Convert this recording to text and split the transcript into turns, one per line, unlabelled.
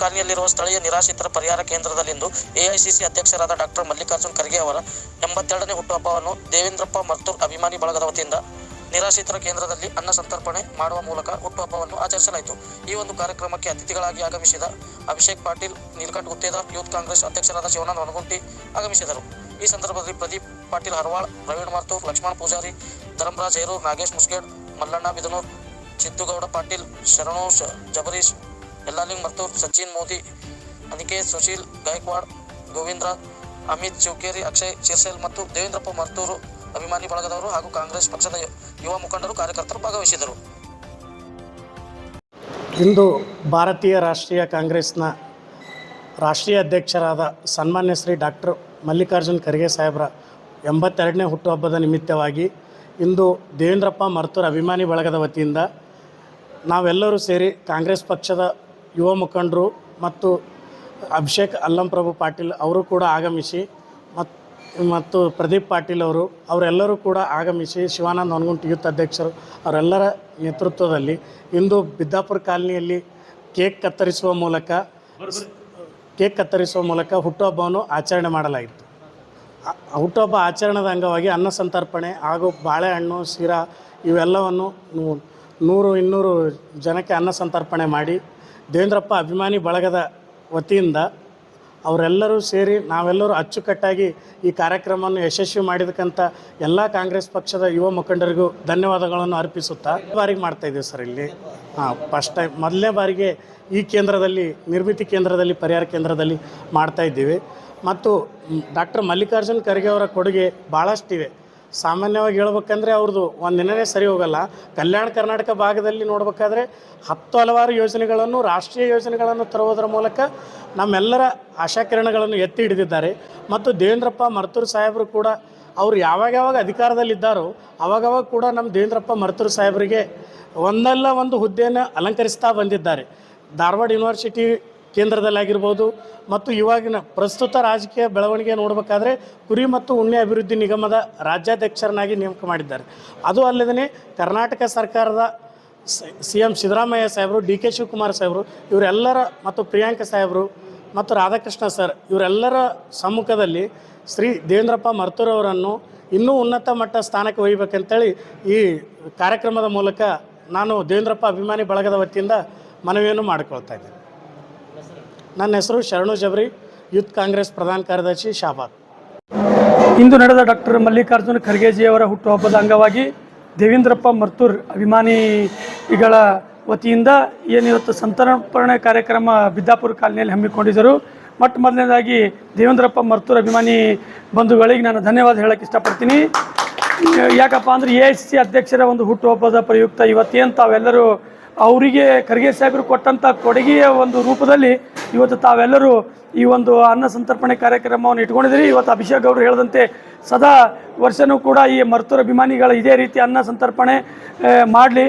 ಸ್ಥಳೀಯ ನಿರಾಶ್ರಿತರ ಪರಿಹಾರ ಕೇಂದ್ರದಲ್ಲಿಂದು ಎಐಸಿಸಿ ಅಧ್ಯಕ್ಷರಾದ ಡಾಕ್ಟರ್ ಮಲ್ಲಿಕಾರ್ಜುನ್ ಖರ್ಗೆ ಅವರ ಎಂಬತ್ತೆರಡನೇ ಹುಟ್ಟುಹಬ್ಬವನ್ನು ದೇವೇಂದ್ರಪ್ಪ ಮರ್ತೂರ್ ಅಭಿಮಾನಿ ಬಳಗದ ವತಿಯಿಂದ ನಿರಾಶ್ರಿತರ ಕೇಂದ್ರದಲ್ಲಿ ಅನ್ನ ಸಂತರ್ಪಣೆ ಮಾಡುವ ಮೂಲಕ ಹುಟ್ಟುಹಬ್ಬವನ್ನು ಆಚರಿಸಲಾಯಿತು. ಈ ಒಂದು ಕಾರ್ಯಕ್ರಮಕ್ಕೆ ಅತಿಥಿಗಳಾಗಿ ಆಗಮಿಸಿದ ಅಭಿಷೇಕ್ ಪಾಟೀಲ್, ನೀಲಕಂಠ ಗುತ್ತೇದಾರ್, ಯೂತ್ ಕಾಂಗ್ರೆಸ್ ಅಧ್ಯಕ್ಷರಾದ ಶಿವನಾಥ್ ಹೊನಗುಂಟಿ ಆಗಮಿಸಿದರು. ಈ ಸಂದರ್ಭದಲ್ಲಿ ಪ್ರದೀಪ್ ಪಾಟೀಲ್ ಹರವಾಳ್, ಪ್ರವೀಣ್ ಮಾರ್ತೂರ್, ಲಕ್ಷ್ಮಣ್ ಪೂಜಾರಿ, ಧರ್ಮರಾಜ್ ಹೇರೂರ್ ನಾಗೇಶ್ ಮುಸ್ಗೇಡ್, ಮಲ್ಲಣ್ಣ ಬಿದನೂರ್ ಸಿದ್ದುಗೌಡ ಪಾಟೀಲ್, ಶರಣು ಶ- ಜಬರೀಶ್ ಯಲ್ಲಾಲಿಂಗ್ ಮತ್ತು ಸಚಿನ್ ಮೋದಿ, ಅನಿಕೇತ್, ಸುಶೀಲ್, ಗಾಯಕ್ವಾಡ್, ಗೋವಿಂದ್ರ, ಅಮಿತ್ ಶಿವಕೇರಿ ಅಕ್ಷಯ್ ಶಿರ್ಸೇಲ್ ಮತ್ತು ದೇವೇಂದ್ರಪ್ಪ ಮರ್ತೂರು ಅಭಿಮಾನಿ ಬಳಗದವರು ಹಾಗೂ ಕಾಂಗ್ರೆಸ್ ಪಕ್ಷದ ಯುವ ಮುಖಂಡರು ಕಾರ್ಯಕರ್ತರು ಭಾಗವಹಿಸಿದರು.
ಇಂದು ಭಾರತೀಯ ರಾಷ್ಟ್ರೀಯ ಕಾಂಗ್ರೆಸ್ನ ರಾಷ್ಟ್ರೀಯ ಅಧ್ಯಕ್ಷರಾದ ಸನ್ಮಾನ್ಯ ಶ್ರೀ ಡಾಕ್ಟರ್ ಮಲ್ಲಿಕಾರ್ಜುನ್ ಖರ್ಗೆ ಸಾಹೇಬರ ಎಂಬತ್ತೆರಡನೇ ಹುಟ್ಟುಹಬ್ಬದ ನಿಮಿತ್ತವಾಗಿ ಇಂದು ದೇವೇಂದ್ರಪ್ಪ ಮರ್ತೂರ್ ಅಭಿಮಾನಿ ಬಳಗದ ವತಿಯಿಂದ ನಾವೆಲ್ಲರೂ ಸೇರಿ ಕಾಂಗ್ರೆಸ್ ಪಕ್ಷದ ಯುವ ಮುಖಂಡರು ಮತ್ತು ಅಭಿಷೇಕ್ ಅಲ್ಲಂಪ್ರಭು ಪಾಟೀಲ್ ಅವರು ಕೂಡ ಆಗಮಿಸಿ ಮತ್ತು ಮತ್ತು ಪ್ರದೀಪ್ ಪಾಟೀಲ್ ಅವರು, ಅವರೆಲ್ಲರೂ ಕೂಡ ಆಗಮಿಸಿ ಶಿವಾನಂದ ಹೊನಗುಂಟಿ ಯೂತ್ ಅಧ್ಯಕ್ಷರು ಅವರೆಲ್ಲರ ನೇತೃತ್ವದಲ್ಲಿ ಇಂದು ಬಿದ್ದಾಪುರ ಕಾಲನಿಯಲ್ಲಿ ಕೇಕ್ ಕತ್ತರಿಸುವ ಮೂಲಕ ಕೇಕ್ ಕತ್ತರಿಸುವ ಮೂಲಕ ಹುಟ್ಟುಹಬ್ಬವನ್ನು ಆಚರಣೆ ಮಾಡಲಾಯಿತು ಹುಟ್ಟುಹಬ್ಬ ಆಚರಣದ ಅಂಗವಾಗಿ ಅನ್ನ ಸಂತರ್ಪಣೆ ಹಾಗೂ ಬಾಳೆಹಣ್ಣು, ಶಿರಾ ಇವೆಲ್ಲವನ್ನು ನೂರು ಇನ್ನೂರು ಜನಕ್ಕೆ ಅನ್ನ ಸಂತರ್ಪಣೆ ಮಾಡಿ ದೇವೇಂದ್ರಪ್ಪ ಅಭಿಮಾನಿ ಬಳಗದ ವತಿಯಿಂದ ಅವರೆಲ್ಲರೂ ಸೇರಿ ನಾವೆಲ್ಲರೂ ಅಚ್ಚುಕಟ್ಟಾಗಿ ಈ ಕಾರ್ಯಕ್ರಮವನ್ನು ಯಶಸ್ವಿ ಮಾಡಿದಕ್ಕಂಥ ಎಲ್ಲ ಕಾಂಗ್ರೆಸ್ ಪಕ್ಷದ ಯುವ ಮುಖಂಡರಿಗೂ ಧನ್ಯವಾದಗಳನ್ನು ಅರ್ಪಿಸುತ್ತಾ ಬಾರಿಗೆ ಮಾಡ್ತಾಯಿದ್ದೀವಿ ಸರ್ ಇಲ್ಲಿ. ಹಾಂ ಫಸ್ಟ್ ಟೈಮ್ ಮೊದಲನೇ ಬಾರಿಗೆ ಈ ಕೇಂದ್ರದಲ್ಲಿ, ನಿರ್ಮಿತಿ ಕೇಂದ್ರದಲ್ಲಿ, ಪರಿಹಾರ ಕೇಂದ್ರದಲ್ಲಿ ಮಾಡ್ತಾ ಇದ್ದೀವಿ. ಮತ್ತು ಡಾಕ್ಟರ್ ಮಲ್ಲಿಕಾರ್ಜುನ್ ಖರ್ಗೆ ಅವರ ಕೊಡುಗೆ ಭಾಳಷ್ಟಿವೆ ಸಾಮಾನ್ಯವಾಗಿ ಹೇಳ್ಬೇಕಂದ್ರೆ ಅವ್ರದ್ದು ಒಂದು ದಿನವೇ ಸರಿ ಹೋಗಲ್ಲ. ಕಲ್ಯಾಣ ಕರ್ನಾಟಕ ಭಾಗದಲ್ಲಿ ನೋಡಬೇಕಾದ್ರೆ ಹತ್ತು ಹಲವಾರು ಯೋಜನೆಗಳನ್ನು, ರಾಷ್ಟ್ರೀಯ ಯೋಜನೆಗಳನ್ನು ತರುವುದರ ಮೂಲಕ ನಮ್ಮೆಲ್ಲರ ಆಶಾಕಿರಣಗಳನ್ನು ಎತ್ತಿ ಹಿಡಿದಿದ್ದಾರೆ. ಮತ್ತು ದೇವೇಂದ್ರಪ್ಪ ಮರ್ತೂರು ಸಾಹೇಬರು ಕೂಡ ಅವರು ಯಾವಾಗ ಯಾವಾಗ ಅಧಿಕಾರದಲ್ಲಿದ್ದಾರೋ ಅವಾಗವಾಗ ಕೂಡ ನಮ್ಮ ದೇವೇಂದ್ರಪ್ಪ ಮರ್ತೂರು ಸಾಹೇಬರಿಗೆ ಒಂದಲ್ಲ ಒಂದು ಹುದ್ದೆಯನ್ನು ಅಲಂಕರಿಸ್ತಾ ಬಂದಿದ್ದಾರೆ. ಧಾರವಾಡ ಯೂನಿವರ್ಸಿಟಿ ಕೇಂದ್ರದಲ್ಲಾಗಿರ್ಬೋದು ಮತ್ತು ಇವಾಗಿನ ಪ್ರಸ್ತುತ ರಾಜಕೀಯ ಬೆಳವಣಿಗೆ ನೋಡಬೇಕಾದ್ರೆ ಕುರಿ ಮತ್ತು ಉಣ್ಣೆ ಅಭಿವೃದ್ಧಿ ನಿಗಮದ ರಾಜ್ಯಾಧ್ಯಕ್ಷರನ್ನಾಗಿ ನೇಮಕ ಮಾಡಿದ್ದಾರೆ. ಅದು ಅಲ್ಲದೇ ಕರ್ನಾಟಕ ಸರ್ಕಾರದ ಸಿ ಎಂ ಸಿದ್ದರಾಮಯ್ಯ ಸಾಹೇಬರು, ಡಿ ಕೆ ಶಿವಕುಮಾರ್ ಸಾಹೇಬರು, ಇವರೆಲ್ಲರ ಮತ್ತು ಪ್ರಿಯಾಂಕ ಸಾಹೇಬರು ಮತ್ತು ರಾಧಾಕೃಷ್ಣ ಸರ್ ಇವರೆಲ್ಲರ ಸಮ್ಮುಖದಲ್ಲಿ ಶ್ರೀ ದೇವೇಂದ್ರಪ್ಪ ಮರ್ತೂರವರನ್ನು ಇನ್ನೂ ಉನ್ನತ ಮಟ್ಟ ಸ್ಥಾನಕ್ಕೆ ಒಯ್ಯಬೇಕಂತೇಳಿ ಈ ಕಾರ್ಯಕ್ರಮದ ಮೂಲಕ ನಾನು ದೇವೇಂದ್ರಪ್ಪ ಅಭಿಮಾನಿ ಬಳಗದ ವತಿಯಿಂದ ಮನವಿಯನ್ನು ಮಾಡಿಕೊಳ್ತಾ ಇದ್ದೇನೆ. ನನ್ನ ಹೆಸರು ಶರಣು ಜಬ್ರಿ, ಯೂತ್ ಕಾಂಗ್ರೆಸ್ ಪ್ರಧಾನ ಕಾರ್ಯದರ್ಶಿ ಶಾಬಾದ್.
ಇಂದು ನಡೆದ ಡಾಕ್ಟರ್ ಮಲ್ಲಿಕಾರ್ಜುನ ಖರ್ಗೆಜಿಯವರ ಹುಟ್ಟುಹಬ್ಬದ ಅಂಗವಾಗಿ ದೇವೇಂದ್ರಪ್ಪ ಮರ್ತೂರ್ ಅಭಿಮಾನಿಗಳ ವತಿಯಿಂದ ಏನಿವತ್ತು ಸಂತರ್ಪಣೆ ಕಾರ್ಯಕ್ರಮ ಬಿದ್ದಾಪುರ ಕಾಲನಿಯಲ್ಲಿ ಹಮ್ಮಿಕೊಂಡಿದ್ದರು. ಮೊಟ್ಟ ಮೊದಲನೇದಾಗಿ ದೇವೇಂದ್ರಪ್ಪ ಮರ್ತೂರ್ ಅಭಿಮಾನಿ ಬಂಧುಗಳಿಗೆ ನಾನು ಧನ್ಯವಾದ ಹೇಳಕ್ಕೆ ಇಷ್ಟಪಡ್ತೀನಿ. ಯಾಕಪ್ಪ ಅಂದರೆ ಎ ಐ ಸಿ ಅಧ್ಯಕ್ಷರ ಒಂದು ಹುಟ್ಟುಹಬ್ಬದ ಪ್ರಯುಕ್ತ ಇವತ್ತೇನು ತಾವೆಲ್ಲರೂ ಅವರಿಗೆ ಖರ್ಗೆ ಸಾಹೇಬರು ಕೊಟ್ಟಂಥ ಕೊಡುಗೆಯ ಒಂದು ರೂಪದಲ್ಲಿ ಇವತ್ತು ತಾವೆಲ್ಲರೂ ಈ ಒಂದು ಅನ್ನ ಸಂತರ್ಪಣೆ ಕಾರ್ಯಕ್ರಮವನ್ನು ಇಟ್ಕೊಂಡಿದ್ದೀರಿ. ಇವತ್ತು ಅಭಿಷೇಕ್ ಅವರು ಹೇಳಿದಂತೆ ಸದಾ ವರ್ಷನೂ ಕೂಡ ಈ ಮರ್ತೂರ ಅಭಿಮಾನಿಗಳ ಇದೇ ರೀತಿ ಅನ್ನ ಸಂತರ್ಪಣೆ ಮಾಡಲಿ.